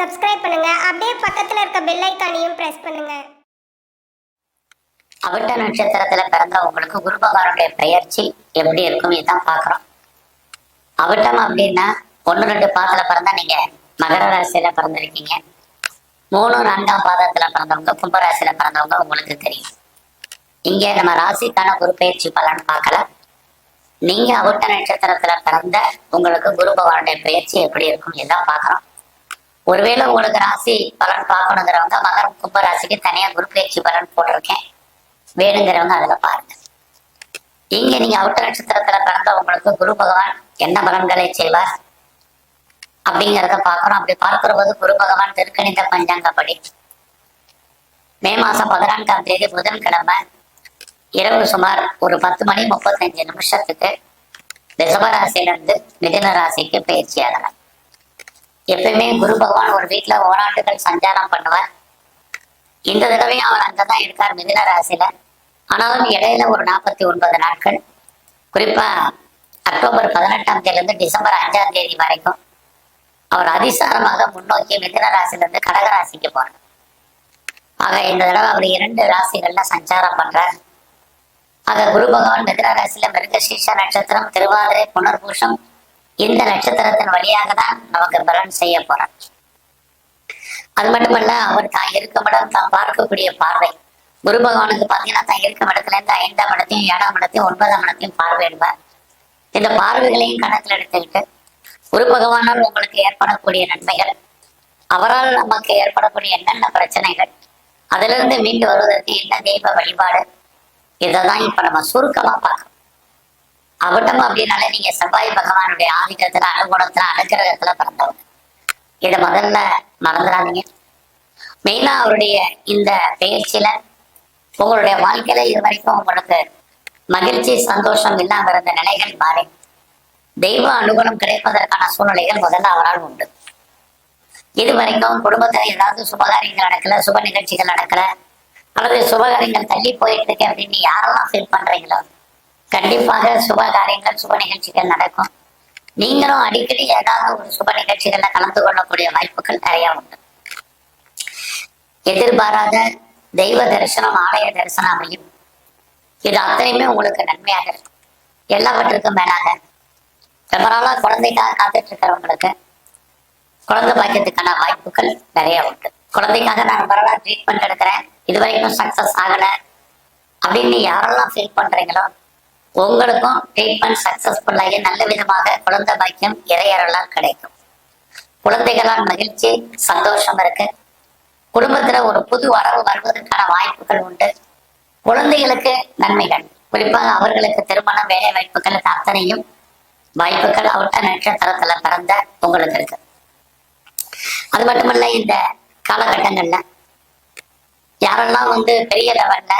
Subscribe பண்ணுங்க. அப்படியே பக்கத்துல இருக்க பெல் ஐக்கானையும் பிரஸ் பண்ணுங்க. அவிட்ட நட்சத்திரத்துல பிறந்த உங்களுக்கு குரு பகவானுடைய பெயர்ச்சி எப்படி இருக்கும் இதுதான் பாக்குறோம் அவிட்டம் அப்படின்னா ஒன்று ரெண்டு பாதத்துல பிறந்தா நீங்க மகர ராசியில பிறந்திருக்கீங்க. மூணு நான்காம் பாதத்துல பிறந்தவங்க கும்பராசியில பிறந்தவங்க உங்களுக்கு தெரியும். இங்க நம்ம ராசிக்கான குரு பயிற்சி பலன் பார்க்கல. நீங்க அவிட்ட நட்சத்திரத்துல பிறந்த உங்களுக்கு குரு பகவானுடைய பயிற்சி எப்படி இருக்கும் இதுதான் பாக்குறோம் ஒருவேளை உங்களுக்கு ராசி பலன் பார்க்கணுங்கிறவங்க மகரம் கும்ப ராசிக்கு தனியா குரு பயிற்சி பலன் போட்டிருக்கேன். வேணுங்கிறவங்க அதுல பாருங்க. இங்க நீங்க அவுட்ட நட்சத்திரத்துல பிறந்த உங்களுக்கு குரு பகவான் என்ன பலன்களை செய்வார்? அப்படிங்கிறத பார்க்கணும். அப்படி பார்க்கிற போது குரு பகவான் திருக்கணித பஞ்சாங்கப்படி. மே மாசம் பதினான்காம் தேதி புதன்கிழமை. இரவு சுமார் ஒரு பத்து மணி முப்பத்தஞ்சு நிமிஷத்துக்கு ரிஷபராசியில இருந்து மிதுன ராசிக்கு பயிற்சி ஆகலாம் எப்பயுமே குரு பகவான் ஒரு வீட்டுல ஓராண்டுகள் சஞ்சாரம் பண்ணுவார். இந்த தடவையும் அவர் அங்கதான் இருக்கார் மிதுன ராசியில. ஆனாலும் இடையில ஒரு நாற்பத்தி ஒன்பது நாட்கள். குறிப்பா அக்டோபர் பதினெட்டாம் தேதியிலிருந்து டிசம்பர் அஞ்சாம் தேதி வரைக்கும் அவர் அதிசாரமாக முன்னோக்கி மிதுன ராசியிலிருந்து கடக ராசிக்கு போறார். ஆக இந்த தடவை அவர் இரண்டு ராசிகள்ல சஞ்சாரம் பண்றார். ஆக குரு பகவான் மிதுன ராசியில மிருகசீஷ நட்சத்திரம் திருவாதிரை புனர்பூஷம் இந்த நட்சத்திரத்தின் வழியாக தான் நமக்கு பலன் செய்ய போறார் அது மட்டுமல்ல அவர் தான் இருக்கும் இடம் தான் பார்க்கக்கூடிய பார்வை. குரு பகவானுக்கு பார்த்தீங்கன்னா தான் இருக்கும் இடத்துல இருந்து ஐந்தாம் இடத்தையும் ஏழாம் இடத்தையும் ஒன்பதாம் இடத்தையும் பார்வையிடுவார் இந்த பார்வைகளையும் கணக்கில் எடுத்துக்கிட்டு குரு பகவானால் உங்களுக்கு ஏற்படக்கூடிய நன்மைகள் அவரால் நமக்கு ஏற்படக்கூடிய என்னென்ன பிரச்சனைகள் அதிலிருந்து மீண்டு வருவதற்கு என்ன தெய்வ வழிபாடு இதை தான் இப்ப நம்ம சுருக்கமா பார்க்கணும் அவட்டம் அப்படின்னாலே நீங்க செவ்வாய் பகவானுடைய ஆதிக்கத்துல அனுகுணத்துல அனுகிரகத்துல பிறந்தவங்க. இதை முதல்ல மறந்துடாதீங்க. மெயினா அவருடைய இந்த பயிற்சியில உங்களுடைய வாழ்க்கையில இது வரைக்கும் உங்களுக்கு மகிழ்ச்சி சந்தோஷம் இல்லாம இருந்த நிலைகள் மாறி தெய்வ அனுகூலம் கிடைப்பதற்கான சூழ்நிலைகள் முதல்ல அவரால் உண்டு. இது வரைக்கும் குடும்பத்துல ஏதாவது சுபகாரியங்கள் நடக்கல சுப நிகழ்ச்சிகள் நடக்கல அல்லது சுபகாரியங்கள் தள்ளி போயிட்டு இருக்கு அப்படின்னு யாரெல்லாம் ஃபீல் பண்றீங்களோ கண்டிப்பாக சுப காரியங்கள் சுப நிகழ்ச்சிகள் நடக்கும். நீங்களும் அடிக்கடி ஏதாவது ஒரு சுப நிகழ்ச்சிகள்ல கலந்து கொள்ளக்கூடிய வாய்ப்புகள் நிறைய உண்டு. எதிர்பாராத தெய்வ தரிசனம் ஆலய தரிசனம் அமையும். இது அத்தனையுமே உங்களுக்கு நன்மையாக இருக்கும். எல்லாவற்றுக்கும் மேலாக. ரொம்ப நாளா குழந்தைக்காக காத்துட்டு இருக்கிறவங்களுக்கு குழந்தை பாக்கியத்துக்கான வாய்ப்புகள் நிறைய உண்டு. குழந்தைக்காக நான் ரொம்ப நாளா ட்ரீட்மெண்ட் எடுக்கிறேன். இது வரைக்கும் சக்சஸ் ஆகல. அப்படின்னு யாரெல்லாம் ஃபீல் பண்றீங்களோ உங்களுக்கும் ட்ரீட்மெண்ட் சக்சஸ்ஃபுல் நல்ல விதமாக குழந்தை பாக்கியம் இறையறலாம் கிடைக்கும். குழந்தைகளால் மகிழ்ச்சி சந்தோஷம் இருக்கு. குடும்பத்துல ஒரு புது வரவு வருவதற்கான வாய்ப்புகள் உண்டு. குழந்தைகளுக்கு நன்மைகள். குறிப்பாக அவர்களுக்கு திருமணம் வேலை வாய்ப்புகள் அத்தனையும் வாய்ப்புகள் அவட்ட நட்சத்திரத்துல பிறந்த உங்களுக்கு இருக்கு. அது மட்டுமல்ல இந்த காலகட்டங்கள்ல யாரெல்லாம் வந்து பெரிய லெவல்ல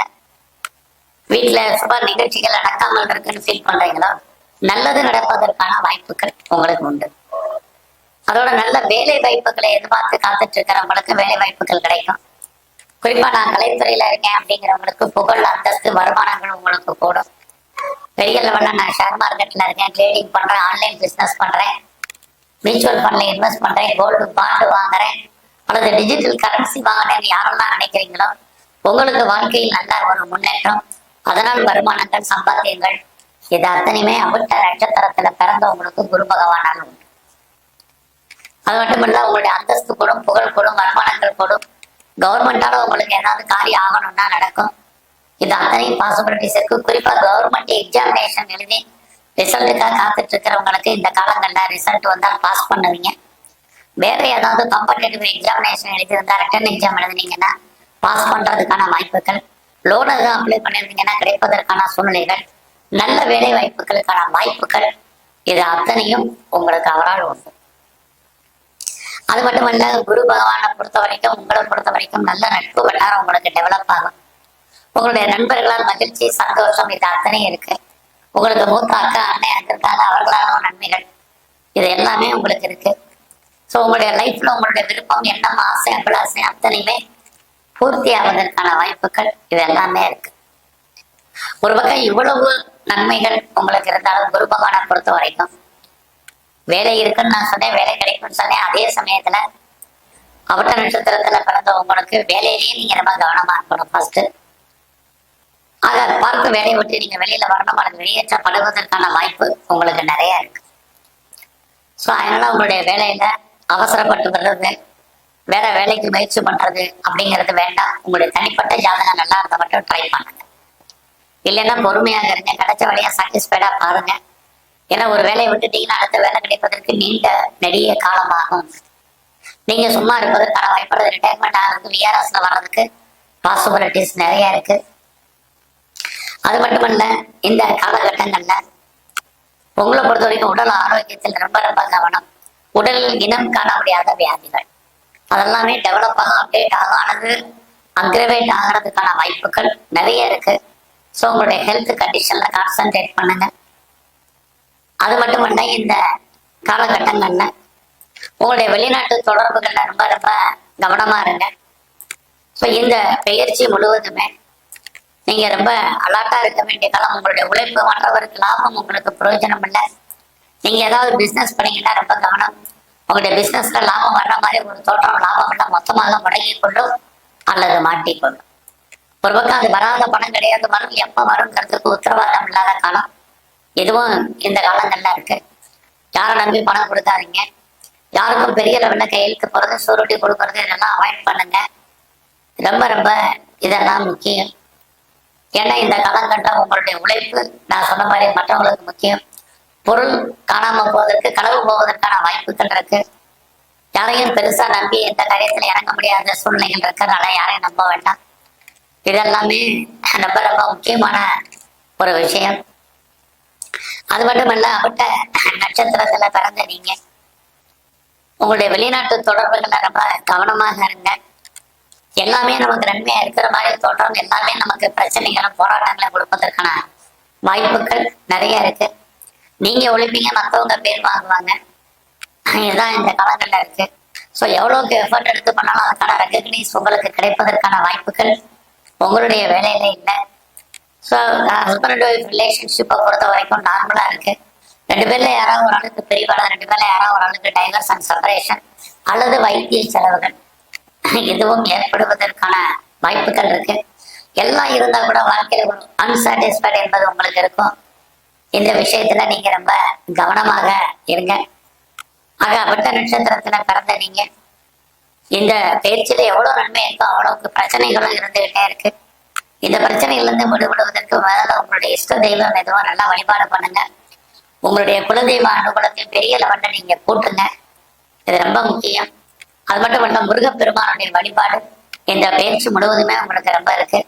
வீட்டுல சுப நிகழ்ச்சிகள் நடக்காமல் இருக்குன்னு ஃபீல் பண்றீங்களோ? நல்லது நடப்பதற்கான வாய்ப்புகள் உங்களுக்கு உண்டு. அதோட நல்ல வேலை வாய்ப்புகளை எதிர்பார்த்து காத்துட்டு இருக்கிறவங்களுக்கு வேலை வாய்ப்புகள் கிடைக்கும். குறிப்பா நான் கலைத்துறையில இருக்கேன் அப்படிங்கிறவங்களுக்கு புகழ் அந்தஸ்து வருமானங்கள் உங்களுக்கு கூடும். பெரிய லெவல்ல நான் ஷேர் மார்க்கெட்ல இருக்கேன் ட்ரேடிங் பண்றேன் ஆன்லைன் பிசினஸ் பண்றேன். மியூச்சுவல் ஃபண்ட்ல இன்வெஸ்ட் பண்றேன் கோல்டு பாண்டு வாங்குறேன். அல்லது டிஜிட்டல் கரன்சி வாங்கினேன்னு யாரெல்லாம் நினைக்கிறீங்களோ உங்களுக்கு வாழ்க்கையில் நல்ல ஒரு முன்னேற்றம் அதனால் வருமானங்கள் சம்பாத்தியங்கள் இது அத்தனையுமே அவட்ட நட்சத்திரத்துல பிறந்தவங்களுக்கு குரு பகவானால் உண்டு. அது மட்டும் இல்ல உங்களுடைய அந்தஸ்து கூடும் புகழ் கூடும் வருமானங்கள் கூடும். கவர்மெண்டால உங்களுக்கு ஏதாவது காரியம் ஆகணும்னா நடக்கும். இது அத்தனையும் பாசிபிலிட்டிஸ் இருக்கு. குறிப்பா கவர்மெண்ட் எக்ஸாமினேஷன் எழுதி ரிசல்ட்டுக்காக காத்துட்டு இருக்கிறவங்களுக்கு இந்த காலங்கள்ல ரிசல்ட் வந்தால் பாஸ் பண்ணுவீங்க. வேற ஏதாவது காம்படேட்டிவ் எக்ஸாமினேஷன் எழுதியிருந்தா ரிட்டன் எக்ஸாம் எழுதுனீங்கன்னா பாஸ் பண்றதுக்கான வாய்ப்புகள். லோன் எதுவும் அப்ளை பண்ணியிருந்தீங்கன்னா கிடைப்பதற்கான சூழ்நிலைகள் நல்ல வேலை வாய்ப்புகளுக்கான வாய்ப்புகள் இது அத்தனையும் உங்களுக்கு அவரால் உண்டு. அது மட்டுமல்ல குரு பகவானை பொறுத்த வரைக்கும் உங்களை பொறுத்த வரைக்கும் நல்ல நட்பு வட்டாரம் உங்களுக்கு டெவலப் ஆகும். உங்களுடைய நண்பர்களால் மகிழ்ச்சி சந்தோஷம் இது அத்தனையும் இருக்கு. உங்களுக்கு மூத்த அக்கா அண்ணன் இருக்காங்க அவர்களான நன்மைகள் இது எல்லாமே உங்களுக்கு இருக்கு. ஸோ உங்களுடைய லைஃப்ல உங்களுடைய விருப்பம் எண்ணம் ஆசை அபிலாசை அத்தனையுமே பூர்த்தி ஆவதற்கான வாய்ப்புகள் இது எல்லாமே இருக்கு. ஒரு பக்கம் இவ்வளவு நன்மைகள் உங்களுக்கு இருந்தாலும் குரு பகவானை பொறுத்த வரைக்கும் வேலை இருக்குன்னு நான் சொன்னேன் வேலை கிடைக்கும்னு சொன்னேன். அதே சமயத்துல அவட்ட நட்சத்திரத்துல பிறந்த உங்களுக்கு வேலையிலேயே நீங்க ரொம்ப கவனமா இருக்கணும் ஃபர்ஸ்ட் ஆக பார்த்து வேலையை விட்டு நீங்க வெளியில வரணும் அல்லது வெளியேற்றப்படுவதற்கான வாய்ப்பு உங்களுக்கு நிறைய இருக்கு. ஸோ அதனால உங்களுடைய வேலையில அவசரப்பட்டு வர்றது வேற வேலைக்கு முயற்சி பண்றது அப்படிங்கிறது வேண்டாம். உங்களுடைய தனிப்பட்ட ஜாதகம் நல்லா இருந்தா மட்டும் ட்ரை பண்ணுங்க. இல்லைன்னா பொறுமையாக இருங்க. கிடைச்ச வழியா சாட்டிஸ்ஃபைடா பாருங்க. ஏன்னா ஒரு வேலையை விட்டுட்டீங்கன்னா அடுத்த வேலை கிடைப்பதற்கு நீண்ட நெடிய காலமாகும். நீங்க சும்மா இருப்பது பல வாய்ப்பு ரிட்டையர்மெண்ட் ஆகிறது விஆர்எஸ்ல வர்றதுக்கு பாசிபிலிட்டிஸ் நிறைய இருக்கு. அது மட்டுமல்ல இந்த காலகட்டங்கள்ல உங்களை பொறுத்த வரைக்கும் உடல் ஆரோக்கியத்தில் ரொம்ப ரொம்ப கவனம். உடலில் இனம் காண முடியாத வியாதிகள். அதெல்லாமே டெவலப் ஆகும் அப்டேட் ஆகும் அல்லது அக்ரவேட் ஆகிறதுக்கான வாய்ப்புகள் நிறைய இருக்கு. ஸோ உங்களுடைய ஹெல்த் கண்டிஷன்ல கான்சென்ட்ரேட் பண்ணுங்க. அது மட்டுமல்ல இந்த காலகட்டங்கள்ல உங்களுடைய வெளிநாட்டு தொடர்புகள்ல ரொம்ப ரொம்ப கவனமா இருங்க. ஸோ இந்த பயிற்சி முழுவதுமே நீங்க ரொம்ப அலர்ட்டா இருக்க வேண்டிய காலம் உங்களுடைய உழைப்பு மற்றவருக்கு லாபம் உங்களுக்கு பிரயோஜனம் இல்லை. நீங்க ஏதாவது பிசினஸ் பண்ணீங்கன்னா ரொம்ப கவனம். உங்களுடைய பிசினஸ்ல லாபம் வர்ற மாதிரி ஒரு தோற்றம் லாபம் எல்லாம் மொத்தமாக முடங்கி கொள்ளும் அல்லது மாட்டிக்கொள்ளும் ஒரு பக்கம் அது வராத பணம் கிடையாது வரும். எப்ப வருங்கிறதுக்கு உத்தரவாதம் இல்லாத காலம். எதுவும் இந்த காலங்கள்ல இருக்கு. யாரை நம்பி பணம் கொடுக்காதீங்க. யாருக்கும் பெரிய லெவல்ல கையெழுத்து போறது சூருட்டி கொடுக்கறது இதெல்லாம் அவாய்ட் பண்ணுங்க. ரொம்ப ரொம்ப இதெல்லாம் முக்கியம். ஏன்னா இந்த காலகட்டம் உங்களுடைய உழைப்பு நான் சொன்ன மாதிரி மற்றவங்களுக்கு முக்கியம். பொருள் காணாம போவதற்கு களவு போவதற்கான வாய்ப்புகள் இருக்கு. யாரையும் பெருசா நம்பி எந்த காரியத்துல இறங்க முடியாத சூழ்நிலைகள் இருக்கிறதுனால யாரையும் நம்ப வேண்டாம். இதெல்லாமே ரொம்ப ரொம்ப முக்கியமான ஒரு விஷயம். அது மட்டுமல்ல அவட்ட நட்சத்திரத்துல பிறந்த நீங்க உங்களுடைய வெளிநாட்டு தொடர்புகள்ல ரொம்ப கவனமாக இருங்க. எல்லாமே நமக்கு நன்மையா இருக்கிற மாதிரி தோற்றம் எல்லாமே நமக்கு பிரச்சனைகளும் போராட்டங்களை கொடுப்பதற்கான வாய்ப்புகள் நிறைய இருக்கு. நீங்க ஒழிப்பீங்க மற்றவங்க பேர் வாங்குவாங்க. இதுதான் இந்த காலங்கள்ல இருக்கு. ஸோ எவ்வளவுக்கு எஃபர்ட் எடுத்து பண்ணாலும் அதுக்கான ரெகக்னைஸ் உங்களுக்கு கிடைப்பதற்கான வாய்ப்புகள் உங்களுடைய வேலையில இல்லை. ஸோ ஹஸ்பண்ட் ஒய்ஃப் ரிலேஷன்ஷிப்பை பொறுத்த வரைக்கும் நார்மலா இருக்கு. ரெண்டு பேர்ல யாராவது ஒரு ஆளுக்கு பிரிவாளர் ரெண்டு பேர்ல யாராவது ஒரு ஆளுக்கு டைவர்ஸ் அண்ட் செப்பரேஷன் அல்லது வைத்திய செலவுகள். இதுவும் ஏற்படுவதற்கான வாய்ப்புகள் இருக்கு. எல்லாம் இருந்தா கூட வாழ்க்கையில ஒரு அன்சாட்டிஸ்ஃபைட் என்பது உங்களுக்கு இருக்கும். இந்த விஷயத்துல நீங்க ரொம்ப கவனமாக இருங்க. ஆக அபட்ட நட்சத்திரத்துல பிறந்த நீங்க. இந்த பயிற்சியில எவ்வளவு நன்மை இருக்கோ அவ்வளவுக்கு பிரச்சனைகளும் இருந்துகிட்டே இருக்கு. இந்த பிரச்சனைகள்ல இருந்து விடுபடுவதற்கு முதல்ல உங்களுடைய இஷ்ட தெய்வம் எதுவும் நல்லா வழிபாடு பண்ணுங்க. உங்களுடைய குலதெய்வ அனுகூலத்தையும் பெரிய லெவல்ல நீங்க கூட்டுங்க. இது ரொம்ப முக்கியம். அது மட்டும் இல்ல முருகப்பெருமானுடைய வழிபாடு. இந்த பயிற்சி முழுவதுமே உங்களுக்கு ரொம்ப இருக்கு.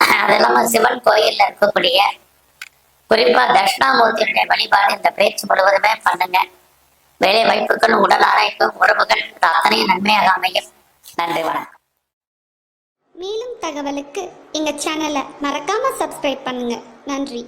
அது இல்லாம சிவன் கோயில்ல இருக்கக்கூடிய குறிப்பா தட்சிணாமூர்த்தியுடைய வழிபாடு இந்த பேச்சு முழுவதுமே பண்ணுங்க. வேலை வாய்ப்புகள் உடல் ஆராய்ப்பு உறவுகள் இது நன்மையாக அமையும். நன்றி வணக்கம். மேலும் தகவலுக்கு எங்க சேனலை மறக்காம சப்ஸ்கிரைப் பண்ணுங்க. நன்றி.